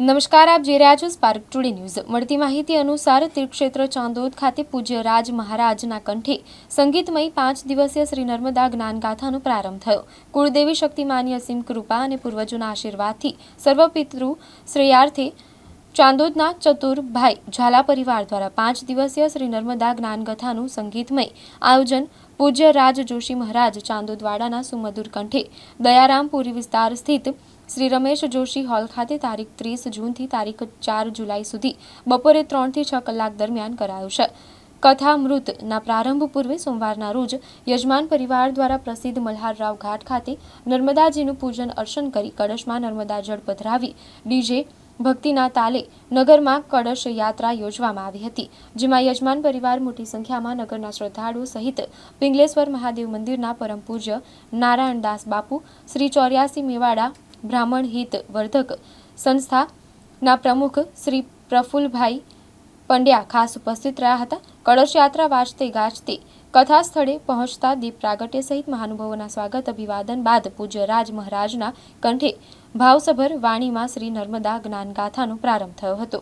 નમસ્કાર, આપ જોઈ રહ્યા છો સ્પાર્ક ટુડે ન્યૂઝ મળતી માહિતી અનુસાર તીર્થક્ષેત્ર ચાંદોદ ખાતે પૂજ્ય રાજ મહારાજના કંઠે સંગીતમય પાંચ દિવસીય શ્રી નર્મદા જ્ઞાનગાથાનો પ્રારંભ થયો. કુળદેવી શક્તિમાની અસીમ કૃપા અને પૂર્વજોના આશીર્વાદથી સર્વપિતૃ શ્રેયાર્થે ચાંદોદના ચતુરભાઈ ઝાલા પરિવાર દ્વારા પાંચ દિવસીય શ્રી નર્મદા જ્ઞાનગાથાનું સંગીતમય આયોજન પૂજ્ય રાજ જોશી મહારાજ ચાંદોદવાડાના સુમધુર કંઠે દયારામપુરી વિસ્તાર સ્થિત શ્રી રમેશ જોશી હોલ ખાતે તારીખ ત્રીસ જૂનથી તારીખ ચાર જુલાઈ સુધી બપોરે ત્રણથી છ કલાક દરમિયાન કરાયો છે. કથામૃતના પ્રારંભ પૂર્વે સોમવારના રોજ યજમાન પરિવાર દ્વારા પ્રસિદ્ધ મલ્હારરાવ ઘાટ ખાતે નર્મદાજીનું પૂજન અર્ચન કરી કળશમાં નર્મદા જળ પધરાવી ડીજે ભક્તિના તાલે નગરમાં કળશ યાત્રા યોજવામાં આવી હતી, જેમાં યજમાન પરિવાર મોટી સંખ્યામાં નગરના શ્રદ્ધાળુઓ સહિત પિંગલેશ્વર મહાદેવ મંદિરના પરમ પૂજ્ય નારાયણદાસ બાપુ, શ્રી ચોર્યાસી મેવાડા બ્રાહ્મણ હિત વર્ધક સંસ્થાના પ્રમુખ શ્રી પ્રફુલભાઈ પંડ્યા ખાસ ઉપસ્થિત રહ્યા હતા. કળશ યાત્રા વાજતે ગાજતે કથા સ્થળે પહોંચતા દીપ પ્રાગટ્ય સહિત મહાનુભાવોના સ્વાગત અભિવાદન બાદ પૂજ્ય રાજ મહારાજના કંઠે ભાવસભર વાણીમાં શ્રી નર્મદા જ્ઞાનગાથાનો પ્રારંભ થયો હતો.